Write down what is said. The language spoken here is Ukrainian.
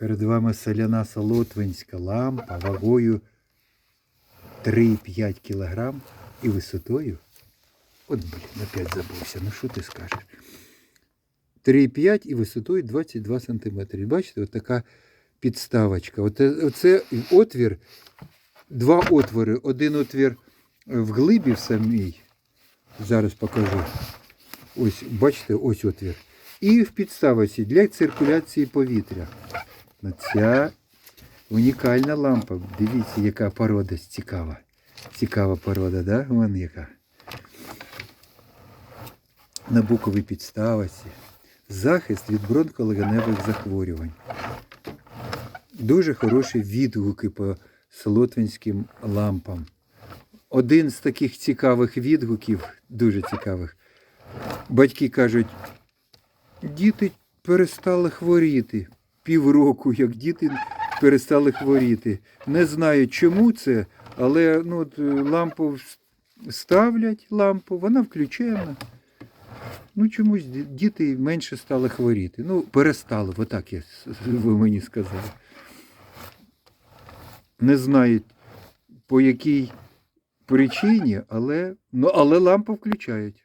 Перед вами соляна солотвинська лампа вагою 3,5 кг і висотою. От, блін, опять забувся. Ну що ти скажеш? 3,5 і висотою 22 см. Бачите, от така підставочка. Оце, оце отвір, два отвори. Один отвір в глибі в самій. Зараз покажу. Ось, бачите, ось отвір. І в підставці для циркуляції повітря. Ну, Ця унікальна лампа. Дивіться, яка порода цікава. Цікава порода, да? Вон яка. На буковій підставці. Захист від бронхолегеневих захворювань. Дуже хороші відгуки по солотвинським лампам. Один з таких цікавих відгуків, дуже цікавих. Батьки кажуть, діти перестали хворіти. Півроку, як діти перестали хворіти. Не знаю, чому це, але ну, е, лампу ставлять лампу, вона включена. Ну, чомусь діти менше стали хворіти. Ну, перестали, отак я, ви мені сказали. Не знаю, по якій причині, але, ну, але лампу включають.